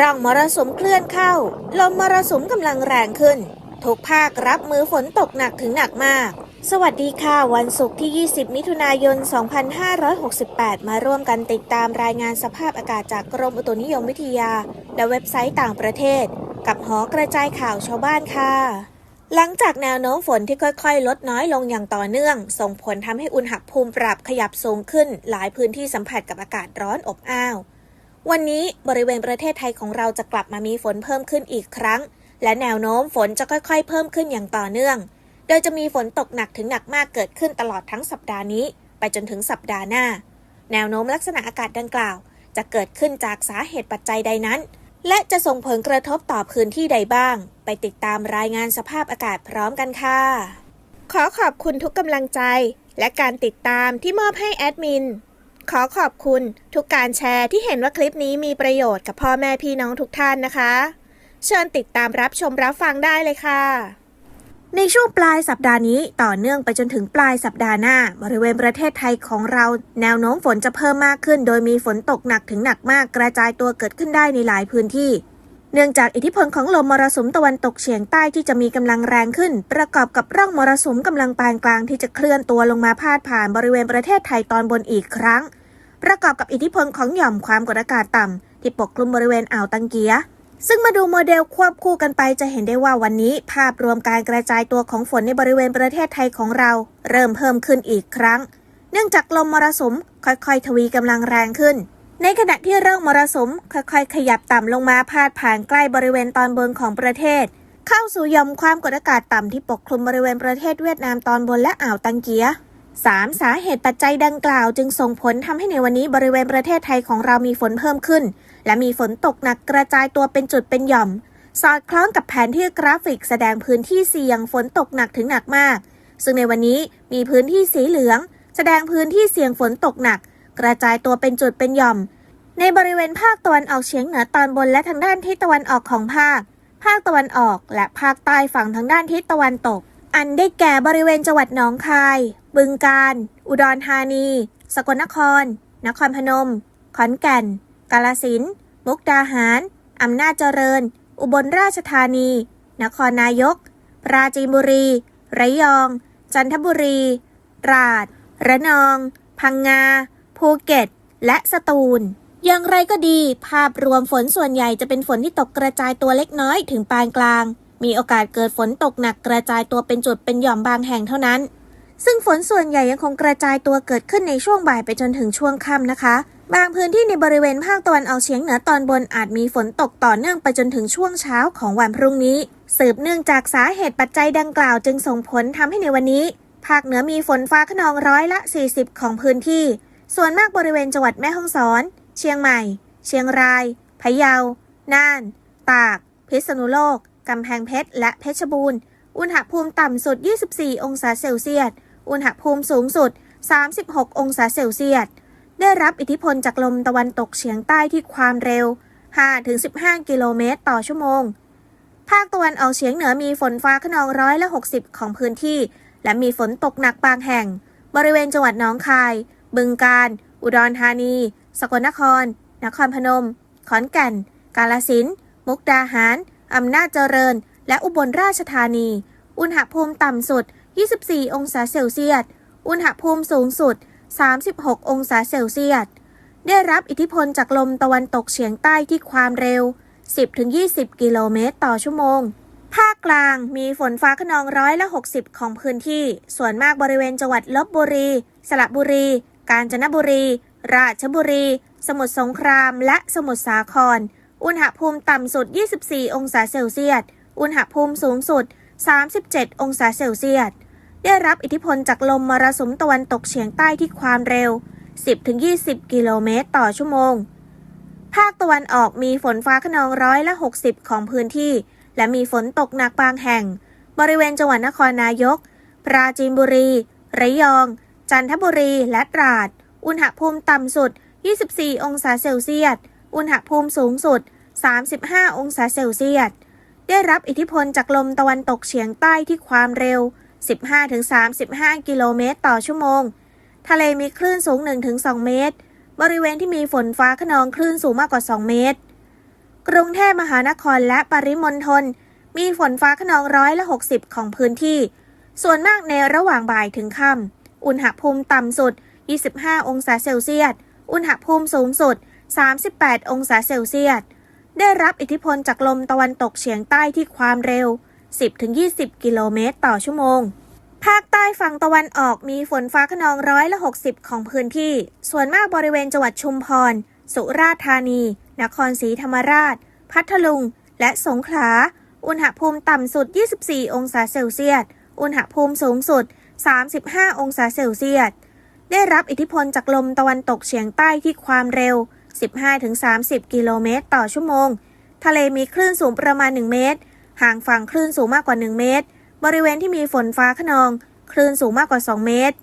ร่องมรสุมเคลื่อนเข้า ลมมรสุมกำลังแรงขึ้น ทุกภาครับมือฝนตกหนักถึงหนักมาก สวัสดีค่ะ วันศุกร์ที่ 20 มิถุนายน 2568 มาร่วมกันติดตามรายงานสภาพอากาศจากกรมอุตุนิยมวิทยา และเว็บไซต์ต่างประเทศ กับหอกระจายข่าวชาวบ้านค่ะหลังจากแนวโน้มฝนที่ค่อยๆ ลดน้อยลงอย่างต่อเนื่อง ส่งผลทำให้อุณหภูมิปรับขยับสูงขึ้น หลายพื้นที่สัมผัสกับอากาศร้อนอบอ้าว วันนี้บริเวณประเทศไทยของเราจะกลับมามีฝนเพิ่มขึ้นอีกครั้ง และแนวโน้มฝนจะค่อยๆ เพิ่มขึ้นอย่างต่อเนื่อง โดยจะมีฝนตกหนักถึงหนักมากเกิดขึ้นตลอดทั้งสัปดาห์นี้ ไปจนถึงสัปดาห์หน้า แนวโน้มลักษณะอากาศดังกล่าว จะเกิดขึ้นจากสาเหตุปัจจัยใดนั้น และจะส่งผลกระทบต่อพื้นที่ใดบ้าง ไปติดตามรายงานสภาพอากาศพร้อมกันค่ะ ขอขอบคุณทุกกำลังใจ และการติดตามที่มอบให้แอดมิน ขอขอบคุณทุกการแชร์ที่เห็นว่าคลิปนี้มีประโยชน์กับพ่อแม่พี่น้องทุกท่านนะคะ เชิญติดตามรับชมรับฟังได้เลยค่ะ ในช่วงปลายสัปดาห์นี้ต่อเนื่องไปจนถึงปลายสัปดาห์หน้า บริเวณประเทศไทยของเรา แนวโน้มฝนจะเพิ่มมากขึ้น โดยมีฝนตกหนักถึงหนักมากกระจายตัวเกิดขึ้นได้ในหลายพื้นที่เนื่องจากอิทธิพลของลมมรสุมตะวันตกเฉียงใต้ที่จะมีกำลังแรงขึ้น ประกอบกับร่องมรสุมกำลังปานกลางที่จะเคลื่อนตัวลงมาพาดผ่านบริเวณประเทศไทยตอนบนอีกครั้ง ประกอบกับอิทธิพลของหย่อมความกดอากาศต่ำ ที่ปกคลุมบริเวณอ่าวตังเกีย ซึ่งมาดูโมเดลควบคู่กันไปจะเห็นได้ว่าวันนี้ ภาพรวมการกระจายตัวของฝนในบริเวณประเทศไทยของเรา เริ่มเพิ่มขึ้นอีกครั้ง เนื่องจากลมมรสุมค่อยๆ ทวีกำลังแรงขึ้น ในขณะที่ร่องมรสุมค่อยๆ ขยับต่ำลงมาพาดผ่านใกล้บริเวณตอนบนของประเทศ เข้าสู่หย่อมความกดอากาศต่ำที่ปกคลุมบริเวณประเทศเวียดนามตอนบนและอ่าวตังเกีย สามสาเหตุปัจจัยดังกล่าว จึงส่งผลทำให้ในวันนี้บริเวณประเทศไทยของเรามีฝนเพิ่มขึ้น และมีฝนตกหนักกระจายตัวเป็นจุดเป็นหย่อม สอดคล้องกับแผนที่กราฟิกแสดงพื้นที่เสี่ยงฝนตกหนักถึงหนักมาก ซึ่งในวันนี้มีพื้นที่สีเหลือง แสดงพื้นที่เสี่ยงฝนตกหนัก กระจายตัวเป็นจุดเป็นหย่อม ในบริเวณภาคตะวันออกเฉียงเหนือตอนบนและทางด้านทิศตะวันออกของภาค ภาคตะวันออก และภาคใต้ฝั่งทางด้านทิศตะวันตก อันได้แก่บริเวณจังหวัดหนองคาย บึงกาฬอุดรธานี สกลนคร นครพนม ขอนแก่น กาฬสินธุ์มุกดาหาร อำนาจเจริญ อุบลราชธานี นครนายก ปราจีนบุรี ระยอง จันทบุรี ตราด ระนอง พังงา ภูเก็ต และสตูลอย่างไรก็ดี ภาพรวมฝนส่วนใหญ่จะเป็นฝนที่ตกกระจายตัวเล็กน้อยถึงปานกลาง มีโอกาสเกิดฝนตกหนักกระจายตัวเป็นจุดเป็นหย่อมบางแห่งเท่านั้น ซึ่งฝนส่วนใหญ่ยังคงกระจายตัวเกิดขึ้นในช่วงบ่ายไปจนถึงช่วงค่ำนะคะ บางพื้นที่ในบริเวณภาคตะวันออกเฉียงเหนือตอนบนอาจมีฝนตกต่อเนื่องไปจนถึงช่วงเช้าของวันพรุ่งนี้ สืบเนื่องจากสาเหตุปัจจัยดังกล่าวจึงส่งผลทำให้ในวันนี้ ภาคเหนือมีฝนฟ้าขนองร้อยละ 40 ของพื้นที่ ส่วนมากบริเวณจังหวัดแม่ฮ่องสอน เชียงใหม่ เชียงราย พะเยา น่าน ตาก พิษณุโลกกำแพงเพชร และเพชรบูรณ์ อุณหภูมิต่ำสุด 24 องศาเซลเซียส อุณหภูมิสูงสุด 36 องศาเซลเซียส ได้รับอิทธิพลจากลมตะวันตกเฉียงใต้ที่ความเร็ว 5-15 กิโลเมตรต่อชั่วโมง ภาคตะวันออกเฉียงเหนือมีฝนฟ้าขนองร้อยละ 60 ของพื้นที่ และมีฝนตกหนักบางแห่ง บริเวณจังหวัดหนองคาย บึงกาฬ อุดรธานี สกลนคร นครพนม ขอนแก่น กาฬสินธุ์ มุกดาหาร อำนาจเจริญ และอุบลราชธานี อุณหภูมิต่ำสุด 24 องศาเซลเซียส อุณหภูมิสูงสุด 36 องศาเซลเซียส ได้รับอิทธิพลจากลมตะวันตกเฉียงใต้ที่ความเร็ว 10-20 กิโลเมตรต่อชั่วโมง ภาคกลางมีฝนฟ้าขนองร้อยละ 60 ของพื้นที่ ส่วนมากบริเวณจังหวัดลบบุรี สระบุรี กาญจนบุรี ราชบุรี สมุทรสงคราม และสมุทรสาคร อุณหภูมิต่ำสุด 24 องศาเซลเซียส อุณหภูมิสูงสุด 37 องศาเซลเซียส ได้รับอิทธิพลจากลมมรสุมตะวันตกเฉียงใต้ที่ความเร็ว 10-20 กิโลเมตรต่อชั่วโมง ภาคตะวันออกมีฝนฟ้าขนองร้อยละ 60 ของพื้นที่ และมีฝนตกหนักบางแห่ง บริเวณจังหวัดนครนายก ปราจีนบุรี ระยอง จันทบุรี และตราด อุณหภูมิต่ำสุด 24 องศาเซลเซียส อุณหภูมิสูงสุด 35 องศาเซลเซียส ได้รับอิทธิพลจากลมตะวันตกเฉียงใต้ที่ความเร็ว 15-35 กิโลเมตรต่อชั่วโมง ทะเลมีคลื่นสูง 1-2 เมตร บริเวณที่มีฝนฟ้าขนองคลื่นสูงมากกว่า 2 เมตร กรุงเทพมหานครและปริมณฑลมีฝนฟ้าขนองร้อยละ 60 ของพื้นที่ ส่วนมากในระหว่างบ่ายถึงค่ำ อุณหภูมิต่ำสุด 25 องศาเซลเซียส อุณหภูมิสูงสุด 38 องศาเซลเซียส ได้รับอิทธิพลจากลมตะวันตกเฉียงใต้ที่ความเร็ว 10-20 กิโลเมตรต่อชั่วโมง ภาคใต้ฝั่งตะวันออกมีฝนฟ้าขนองร้อยละ 60 ของพื้นที่ ส่วนมากบริเวณจังหวัดชุมพร สุราษฎร์ธานี นครศรีธรรมราช พัทลุง และสงขลา อุณหภูมิต่ำสุด 24 องศาเซลเซียส อุณหภูมิสูงสุด 35 องศาเซลเซียส ได้รับอิทธิพลจากลมตะวันตกเฉียงใต้ที่ความเร็ว 15-30 กิโลเมตรต่อชั่วโมง ทะเลมีคลื่นสูงประมาณ 1 เมตร ห่างฝั่งคลื่นสูงมากกว่า 1 เมตร บริเวณที่มีฝนฟ้าขนอง คลื่นสูงมากกว่า 2 เมตร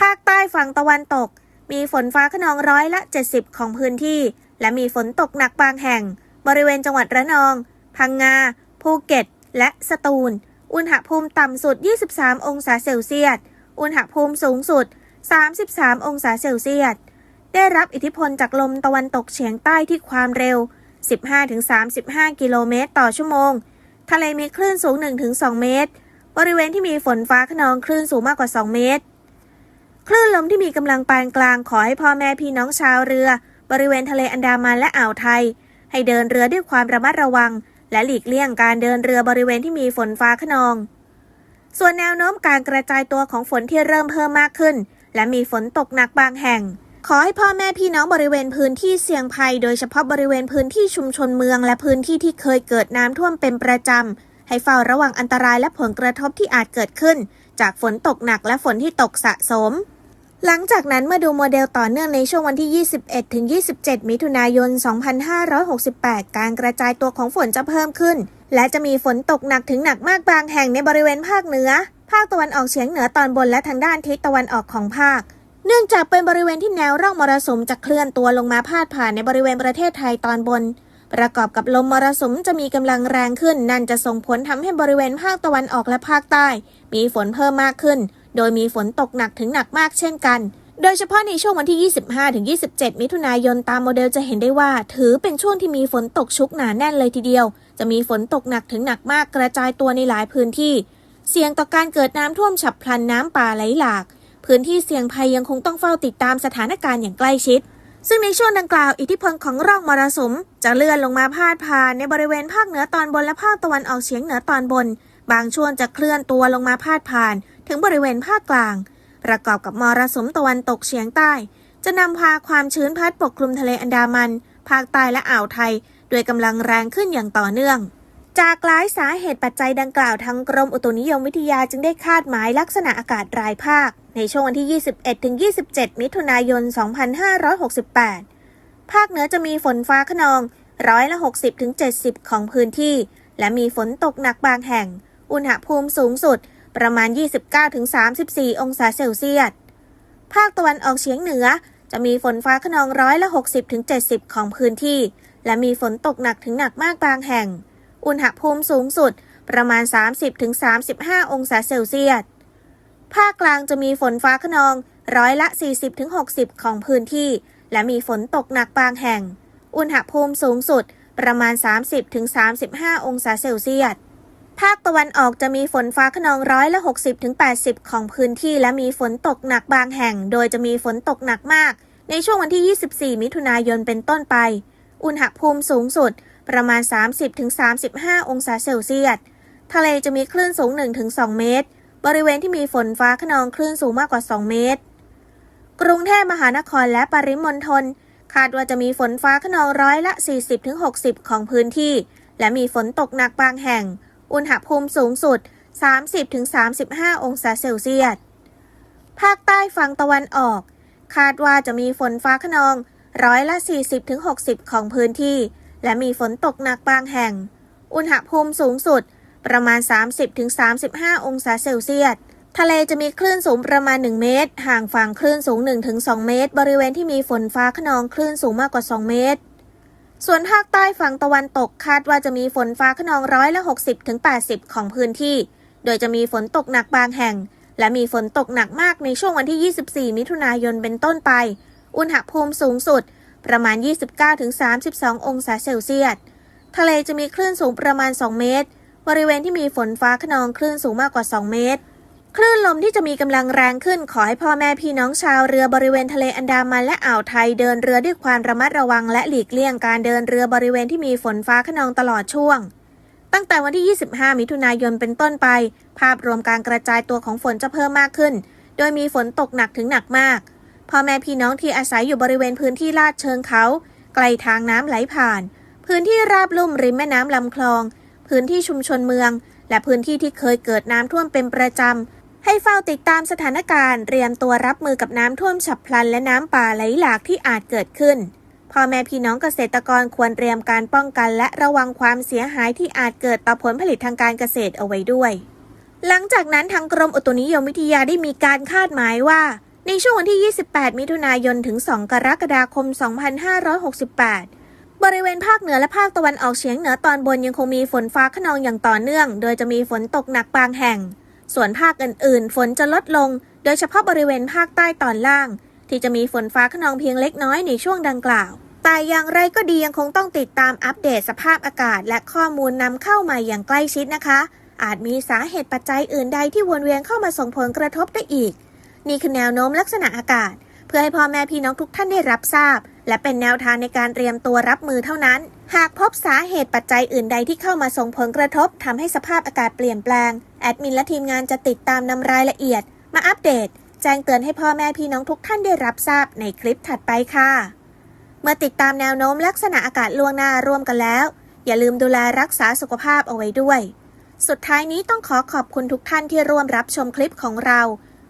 ภาคใต้ฝั่งตะวันตก มีฝนฟ้าขนองร้อยละ 70 ของพื้นที่ และมีฝนตกหนักบางแห่ง บริเวณจังหวัดระนอง พังงา ภูเก็ต และสตูล อุณหภูมิต่ำสุด 23 องศาเซลเซียส อุณหภูมิสูงสุด 33 องศาเซลเซียส ได้รับอิทธิพลจากลมตะวันตกเฉียงใต้ที่ความเร็ว 15-35 กิโลเมตรต่อชั่วโมง ทะเลมีคลื่นสูง 1-2 เมตร บริเวณที่มีฝนฟ้าขนองคลื่นสูงมากกว่า 2 เมตร คลื่นลมที่มีกำลังปานกลางขอให้พ่อแม่พี่น้องชาวเรือ บริเวณทะเลอันดามันและอ่าวไทย ให้เดินเรือด้วยความระมัดระวัง และหลีกเลี่ยงการเดินเรือบริเวณที่มีฝนฟ้าขนอง ส่วนแนวโน้มการกระจายตัวของฝนที่เริ่มเพิ่มมากขึ้น และมีฝนตกหนักบางแห่ง ขอให้พ่อแม่พี่น้องบริเวณพื้นที่เสี่ยงภัย โดยเฉพาะบริเวณพื้นที่ชุมชนเมืองและพื้นที่ที่เคยเกิดน้ำท่วมเป็นประจำ ให้เฝ้าระวังอันตรายและผลกระทบที่อาจเกิดขึ้น จากฝนตกหนักและฝนที่ตกสะสม หลังจากนั้นมาดูโมเดลต่อเนื่องในช่วงวันที่ 21ถึง27 มิถุนายน 2568 การกระจายตัวของฝนจะเพิ่มขึ้น และจะมีฝนตกหนักถึงหนักมากบางแห่งในบริเวณภาคเหนือ ภาคตะวันออกเฉียงเหนือตอนบนและทางด้านทิศตะวันออกของภาค เนื่องจากเป็นบริเวณที่แนวร่องมรสุมจะเคลื่อนตัวลงมาพาดผ่านในบริเวณประเทศไทยตอนบน ประกอบกับลมมรสุมจะมีกำลังแรงขึ้น นั่นจะส่งผลทำให้บริเวณภาคตะวันออกและภาคใต้ มีฝนเพิ่มมากขึ้น โดยมีฝนตกหนักถึงหนักมากเช่นกัน โดยเฉพาะในช่วงวันที่ 25-27 มิถุนายนตามโมเดลจะเห็นได้ว่า ถือเป็นช่วงที่มีฝนตกชุกหนาแน่นเลยทีเดียว จะมีฝนตกหนักถึงหนักมากกระจายตัวในหลายพื้นที่ เสี่ยงต่อการเกิดน้ำท่วมฉับพลันน้ำป่าไหลหลาก พื้นที่เสี่ยงภัยยังคงต้องเฝ้าติดตามสถานการณ์อย่างใกล้ชิด ซึ่งในช่วงดังกล่าว อิทธิพลของร่องมรสุม จะเลื่อนลงมาพาดผ่านในบริเวณภาคเหนือตอนบนและภาคตะวันออกเฉียงเหนือตอนบน บางช่วงจะเคลื่อนตัวลงมาพาดผ่าน ถึงบริเวณภาคกลาง ประกอบกับมรสุมตะวันตกเฉียงใต้ จะนำพาความชื้นพัดปกคลุมทะเลอันดามัน ภาคใต้และอ่าวไทยด้วยกำลังแรงขึ้นอย่างต่อเนื่อง จากหลายสาเหตุปัจจัยดังกล่าวทางกรมอุตุนิยมวิทยาจึงได้คาดหมายลักษณะอากาศรายภาค ในช่วงวันที่ 21-27 มิถุนายน 2568 ภาคเหนือจะมีฝนฟ้าขนองร้อยละ 60-70 ของพื้นที่ และมีฝนตกหนักบางแห่ง อุณหภูมิสูงสุดประมาณ 29-34 องศาเซลเซียส ภาคตะวันออกเฉียงเหนือจะมีฝนฟ้าขนองร้อยละ 60-70 ของพื้นที่ และมีฝนตกหนักถึงหนักมากบางแห่ง อุณหภูมิสูงสุดประมาณ 30-35 องศาเซลเซียส ภาคกลางจะมีฝนฟ้าขนองร้อยละ 40-60 ของพื้นที่ และมีฝนตกหนักบางแห่ง อุณหภูมิสูงสุดประมาณ 30-35 องศาเซลเซียส ภาคตะวันออกจะมีฝนฟ้าขนองร้อยละ 60-80 ของพื้นที่ และมีฝนตกหนักบางแห่ง โดยจะมีฝนตกหนักมาก ในช่วงวันที่ 24 มิถุนายนเป็นต้นไป อุณหภูมิสูงสุด ประมาณ 30-35 องศาเซลเซียส ทะเลจะมีคลื่นสูง 1-2 เมตร บริเวณที่มีฝนฟ้าขนองคลื่นสูงมากกว่า 2 เมตร กรุงเทพมหานครและปริมณฑลคาดว่าจะมีฝนฟ้าขนองร้อยละ 40-60 ของพื้นที่ และมีฝนตกหนักบางแห่ง อุณหภูมิสูงสุด 30-35 องศาเซลเซียส ภาคใต้ฝั่งตะวันออก คาดว่าจะมีฝนฟ้าขนองร้อยละ 40-60 ของพื้นที่ และมีฝนตกหนักบางแห่ง อุณหภูมิสูงสุดประมาณ 30-35 องศาเซลเซียส ทะเลจะมีคลื่นสูงประมาณ 1 เมตร ห่างฝั่งคลื่นสูง 1-2 เมตร บริเวณที่มีฝนฟ้าขนองคลื่นสูงมากกว่า 2 เมตร ส่วนภาคใต้ฝั่งตะวันตกคาดว่าจะมีฝนฟ้าขนองร้อยละ 60-80 ของพื้นที่ โดยจะมีฝนตกหนักบางแห่ง และมีฝนตกหนักมากในช่วงวันที่ 24 มิถุนายนเป็นต้นไป อุณหภูมิสูงสุด ประมาณ 29-32 องศาเซลเซียส ทะเลจะมีคลื่นสูงประมาณ 2 เมตร บริเวณที่มีฝนฟ้าขนองคลื่นสูงมากกว่า 2 เมตร คลื่นลมที่จะมีกำลังแรงขึ้นขอให้พ่อแม่พี่น้องชาวเรือบริเวณทะเลอันดามันและอ่าวไทยเดินเรือด้วยความระมัดระวังและหลีกเลี่ยงการเดินเรือบริเวณที่มีฝนฟ้าขนองตลอดช่วง ตั้งแต่วันที่ 25 มิถุนายนเป็นต้นไป ภาพรวมการกระจายตัวของฝนจะเพิ่มมากขึ้น โดยมีฝนตกหนักถึงหนักมาก พ่อแม่พี่น้องที่อาศัยอยู่บริเวณพื้นที่ลาดเชิงเขา ไกลทางน้ำไหลผ่าน พื้นที่ราบลุ่มริมแม่น้ำลำคลอง พื้นที่ชุมชนเมือง และพื้นที่ที่เคยเกิดน้ำท่วมเป็นประจำ ให้เฝ้าติดตามสถานการณ์เตรียมตัวรับมือกับน้ำท่วมฉับพลันและน้ำป่าไหลหลากที่อาจเกิดขึ้นพ่อแม่พี่น้องเกษตรกรควรเตรียมการป้องกันและระวังความเสียหายที่อาจเกิดต่อผลผลิตทางการเกษตรเอาไว้ด้วย หลังจากนั้นทางกรมอุตุนิยมวิทยาได้มีการคาดหมายว่า ในช่วงวันที่ 28 มิถุนายน ถึง 2 กรกฎาคม 2568 บริเวณภาคเหนือและภาคตะวันออกเฉียงเหนือตอนบนยังคงมีฝนฟ้าขนองอย่างต่อเนื่อง โดยจะมีฝนตกหนักบางแห่ง ส่วนภาคอื่นๆ ฝนจะลดลง โดยเฉพาะบริเวณภาคใต้ตอนล่าง ที่จะมีฝนฟ้าขนองเพียงเล็กน้อยในช่วงดังกล่าว แต่อย่างไรก็ดียังคงต้องติดตามอัปเดตสภาพอากาศ และข้อมูลนำเข้ามาอย่างใกล้ชิดนะคะ อาจมีสาเหตุปัจจัยอื่นใดที่วนเวียนเข้ามาส่งผลกระทบได้อีก นี่คือแนวโน้มลักษณะอากาศ เพื่อให้พ่อแม่พี่น้องทุกท่านได้รับทราบ และเป็นแนวทางในการเตรียมตัวรับมือเท่านั้น หากพบสาเหตุปัจจัยอื่นใดที่เข้ามาส่งผลกระทบทำให้สภาพอากาศเปลี่ยนแปลง แอดมินและทีมงานจะติดตามนำรายละเอียด มาอัปเดต แจ้งเตือนให้พ่อแม่พี่น้องทุกท่านได้รับทราบในคลิปถัดไปค่ะ เมื่อติดตามแนวโน้มลักษณะอากาศล่วงหน้าร่วมกันแล้ว อย่าลืมดูแลรักษาสุขภาพเอาไว้ด้วย สุดท้ายนี้ต้องขอขอบคุณทุกท่านที่ร่วมรับชมคลิปของเรา